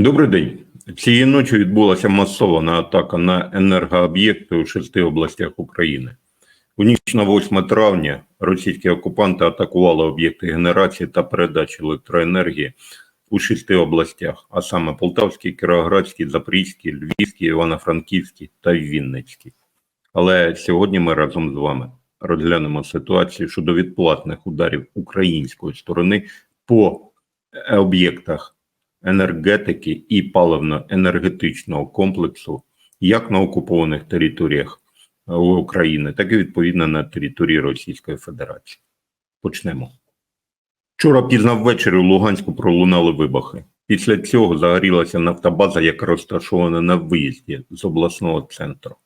Добрий день. Цієї ночі відбулася масована атака на енергооб'єкти у шести областях України. У ніч на 8 травня російські окупанти атакували об'єкти генерації та передачі електроенергії у шести областях, а саме Полтавській, Кіровоградській, Запорізькій, Львівській, Івано-Франківській та Вінницькій. Але сьогодні ми разом з вами розглянемо ситуацію щодо відплатних ударів української сторони по об'єктах енергетики і паливно-енергетичного комплексу як на окупованих територіях е, України, так і відповідно на території Російської Федерації. Почнемо. Вчора пізно ввечері у Луганську пролунали вибухи. Після цього загорілася нафтобаза, яка розташована на виїзді з обласного центру.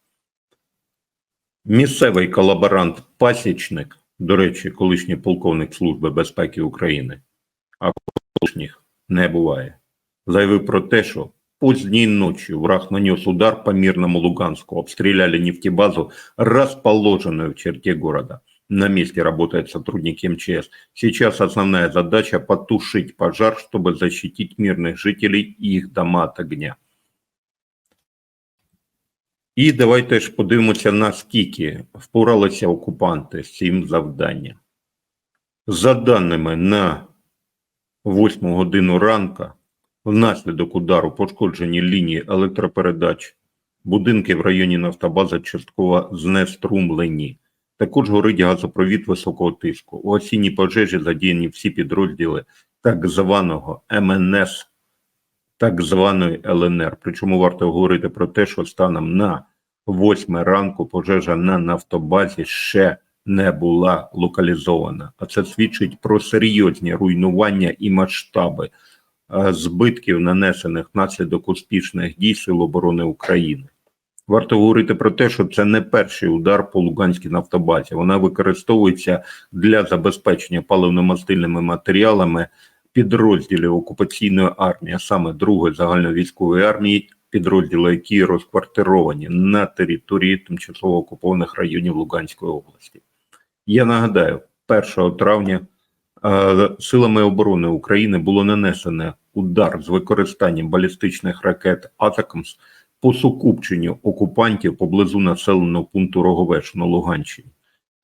Місцевий колаборант Пасічник, до речі, колишній полковник Служби безпеки України, а колишніх не буває, заявив про те, що поздней ночью враг нанес удар по мирному Луганску, обстреляли нефтебазу, расположенную в черте города. На месте работают сотрудники МЧС. Сейчас основная задача потушить пожар, чтобы защитить мирных жителей и их дома от огня. І давайте ж подивимося, наскільки впоралися окупанти з цим завданням. За даними на 8 годину ранка, внаслідок удару пошкоджені лінії електропередач, будинки в районі Нафтобаза частково знеструмлені. Також горить газопровід високого тиску. У осінній пожежі задіяні всі підрозділи так званого МНС, так званої ЛНР. Причому варто говорити про те, що станом на 8 ранку пожежа на нафтобазі ще не була локалізована. А це свідчить про серйозні руйнування і масштаби збитків, нанесених внаслідок успішних дій Сил оборони України. Варто говорити про те, що це не перший удар по Луганській нафтобазі. Вона використовується для забезпечення паливно-мастильними матеріалами підрозділів окупаційної армії, а саме Другої загальновійськової армії, підрозділи, які розквартировані на території тимчасово окупованих районів Луганської області. Я нагадаю, 1 травня е, силами оборони України було нанесено удар з використанням балістичних ракет Атакамс по сукупченню окупантів поблизу населеного пункту Роговеш на Луганщині.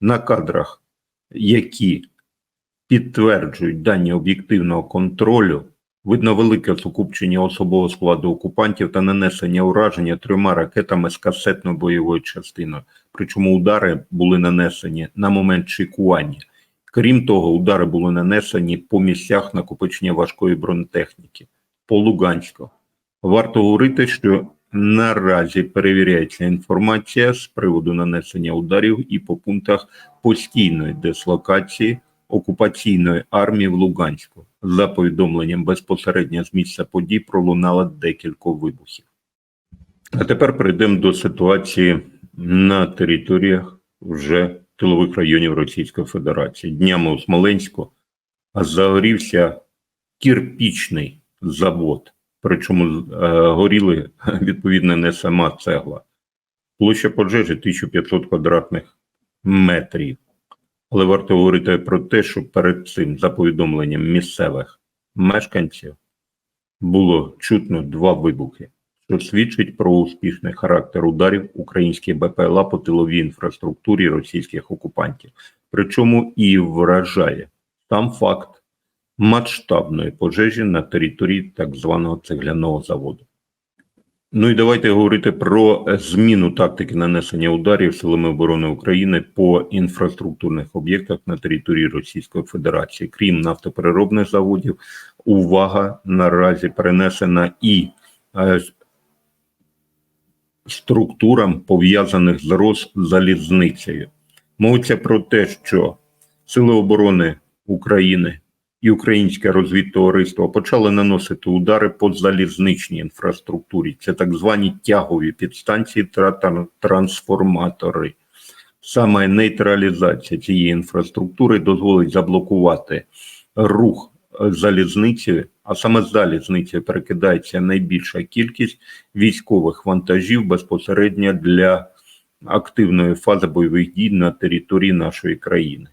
На кадрах, які підтверджують дані об'єктивного контролю, видно велике сукупчення особового складу окупантів та нанесення ураження трьома ракетами з касетною бойовою частиною. Причому удари були нанесені на момент чекування. Крім того, удари були нанесені по місцях накопичення важкої бронетехніки по Луганську. Варто говорити, що наразі перевіряється інформація з приводу нанесення ударів і по пунктах постійної дислокації окупаційної армії в Луганську. За повідомленням безпосередньо з місця подій пролунало декілька вибухів. А тепер перейдемо до ситуації на територіях вже тилових районів Російської Федерації. Днями у Смоленську загорівся кірпічний завод, причому е, горіли відповідно не сама цегла. Площа пожежі 1500 квадратних метрів. Але варто говорити про те, що перед цим, за повідомленням місцевих мешканців, було чутно два вибухи, що свідчить про успішний характер ударів українських БПЛА по тиловій інфраструктурі російських окупантів. Причому і вражає сам факт масштабної пожежі на території так званого цегляного заводу. Ну і давайте говорити про зміну тактики нанесення ударів силами оборони України по інфраструктурних об'єктах на території Російської Федерації. Крім нафтопереробних заводів, увага наразі перенесена і е, структурам пов'язаних з Роззалізницею. Мовиться про те, що Сили оборони України і українське розвідтовариство почали наносити удари по залізничній інфраструктурі. Це так звані тягові підстанції та трансформатори. Саме нейтралізація цієї інфраструктури дозволить заблокувати рух залізниці, а саме з залізниці перекидається найбільша кількість військових вантажів безпосередньо для активної фази бойових дій на території нашої країни.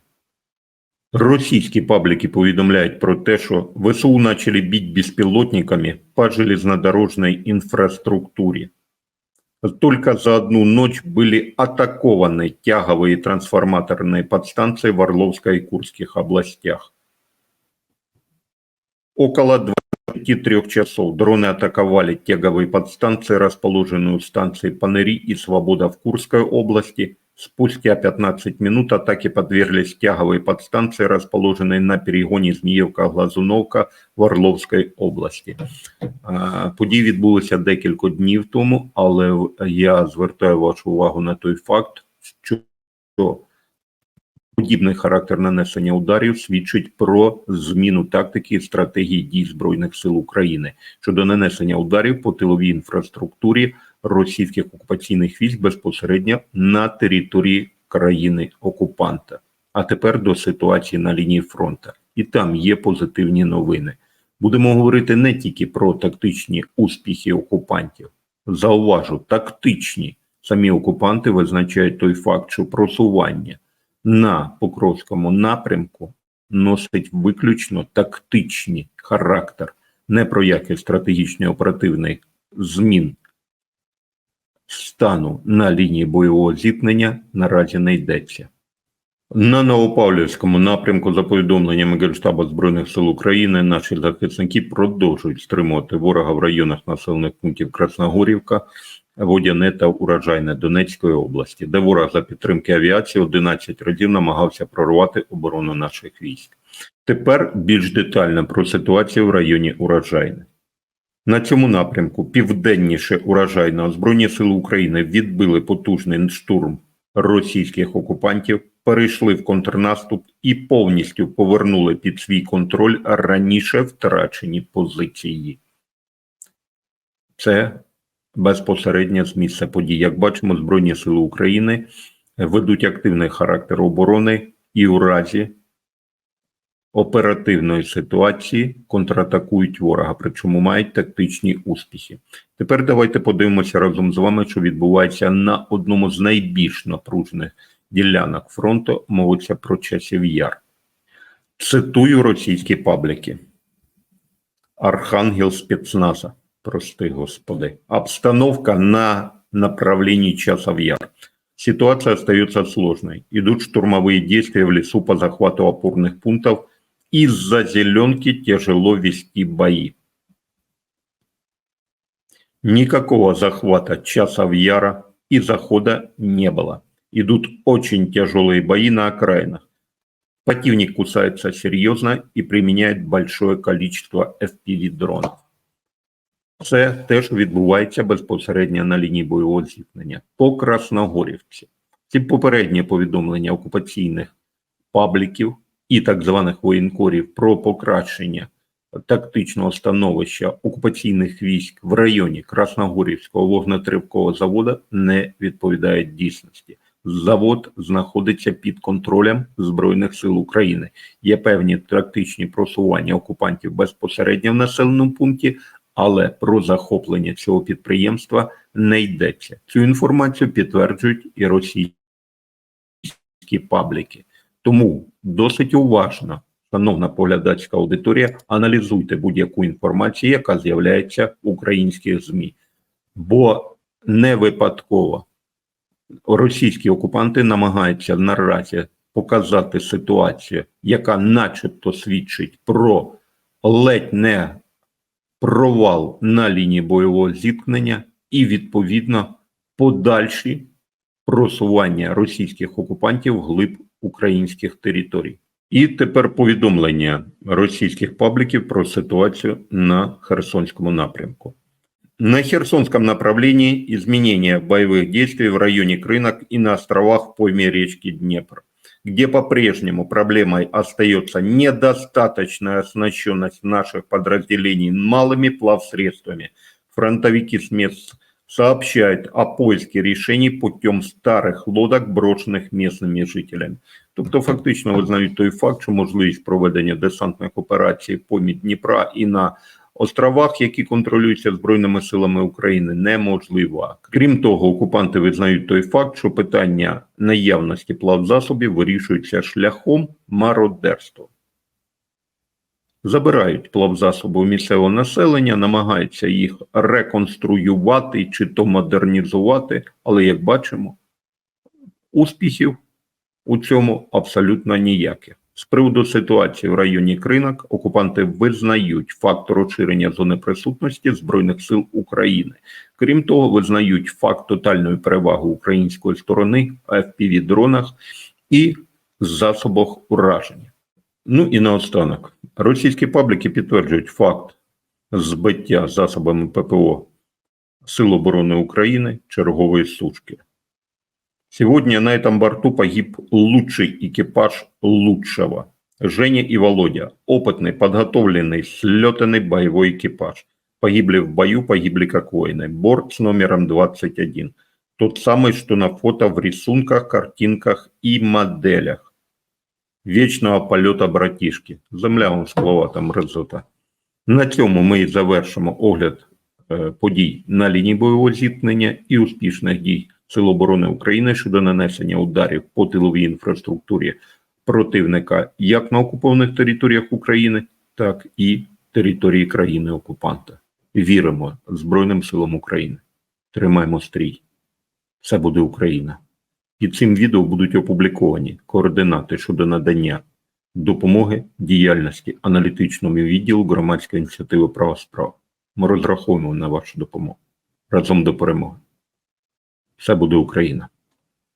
Російські паблики повідомляють про те, що ВСУ почали бити безпілотниками по железнодорожной инфраструктуре. Только за одну ночь были атакованы тяговые трансформаторные подстанции в Орловской и Курских областях. Около 23 часов дроны атаковали тяговые подстанции, расположенные у станции Панери и Свобода в Курской области. Спустя 15 минут атаке подверглись тяговые подстанции, расположенные на перегоне Зміївка-Глазуновка в Орловській області. Е, Події відбулися декілька днів тому, але в- я звертаю вашу увагу на той факт, що подібний характер нанесення ударів свідчить про зміну тактики і стратегії дій Збройних сил України щодо нанесення ударів по тиловій інфраструктурі російських окупаційних військ безпосередньо на території країни окупанта. А тепер до ситуації на лінії фронту. І там є позитивні новини. Будемо говорити не тільки про тактичні успіхи окупантів. Зауважу, тактичні. Самі окупанти визначають той факт, що просування на Покровському напрямку носить виключно тактичний характер, не про який стратегічний оперативний змін стану на лінії бойового зіткнення наразі не йдеться. На Новопавлівському напрямку, за повідомленнями Генштабу Збройних сил України, наші захисники продовжують стримувати ворога в районах населених пунктів Красногорівка, Водяне та Урожайне Донецької області, де ворог за підтримки авіації 11 разів намагався прорвати оборону наших військ. Тепер більш детально про ситуацію в районі Урожайне. На цьому напрямку південніше урожайного Збройні сили України відбили потужний штурм російських окупантів, перейшли в контрнаступ і повністю повернули під свій контроль раніше втрачені позиції. Це безпосередньо з місця подій. Як бачимо, Збройні сили України ведуть активний характер оборони і у разі оперативної ситуації контратакують ворога, причому мають тактичні успіхи. Тепер давайте подивимося разом з вами, що відбувається на одному з найбільш напружених ділянок фронту. Мовиться про часів яр. Цитую російські пабліки. Архангел спецназа, прости господи. Обстановка на направлении часов яр. Ситуация остается сложной. Идут штурмовые действия в лесу по захвату опорных пунктов. Из-за зеленки тяжело вести бои. Никакого захвата часов яра и захода не было. Идут очень тяжелые бои на окраинах. Противник кусается серьезно и применяет большое количество FPV-дронов. Це теж відбувається безпосередньо на лінії бойового зіткнення. По Красногорівці. Ці попередні повідомлення окупаційних пабліків і так званих воєнкорів про покращення тактичного становища окупаційних військ в районі Красногорівського вогнетривкового заводу не відповідають дійсності. Завод знаходиться під контролем Збройних сил України. Є певні тактичні просування окупантів безпосередньо в населеному пункті, але про захоплення цього підприємства не йдеться. Цю інформацію підтверджують і російські пабліки. Тому досить уважно, шановна поглядацька аудиторія, аналізуйте будь-яку інформацію, яка з'являється в українських ЗМІ. Бо не випадково російські окупанти намагаються наразі показати ситуацію, яка начебто свідчить про ледь не провал на лінії бойового зіткнення і, відповідно, подальші просування російських окупантів глиб українських територій. І тепер повідомлення російських пабліків про ситуацію на Херсонському напрямку. На Херсонском направлении изменения боевых действий в районе Крынок и на островах в пойме речки Днепр, где по-прежнему проблемой остается недостаточная оснащенность наших подразделений малыми плавсредствами. Фронтовики с мест сообщают о поиске решений путем старых лодок, брошенных местными жителями. Тобто фактично визнають той факт, що можливість проведення десантних операцій по Дніпра і на островах, які контролюються Збройними силами України, неможлива. Крім того, окупанти визнають той факт, що питання наявності плавзасобів вирішується шляхом мародерства. Забирають плавзасоби місцевого населення, намагаються їх реконструювати чи то модернізувати, але як бачимо, успіхів у цьому абсолютно ніяких. З приводу ситуації в районі Кринок окупанти визнають факт розширення зони присутності Збройних сил України. Крім того, визнають факт тотальної переваги української сторони в FPV-дронах і засобах ураження. Ну і наостанок, російські пабліки підтверджують факт збиття засобами ППО Сил обороны Украины черговой сушки. Сегодня на этом борту погиб лучший экипаж лучшего. Женя и Володя, опытный, подготовленный, слетанный боевой экипаж. Погибли в бою, погибли как воины. Борт с номером 21. Тот самый, что на фото в рисунках, картинках и моделях. Вечного польота братішки. Земля он склова там мерзота. На цьому ми і завершимо огляд е, подій на лінії бойового зіткнення і успішних дій Сил оборони України щодо нанесення ударів по тиловій інфраструктурі противника як на окупованих територіях України, так і території країни-окупанта. Віримо Збройним силам України. Тримаємо стрій. Це буде Україна. Під цим відео будуть опубліковані координати щодо надання допомоги діяльності аналітичному відділу громадської ініціативи права справ. Ми розраховуємо на вашу допомогу разом до перемоги. Все буде Україна.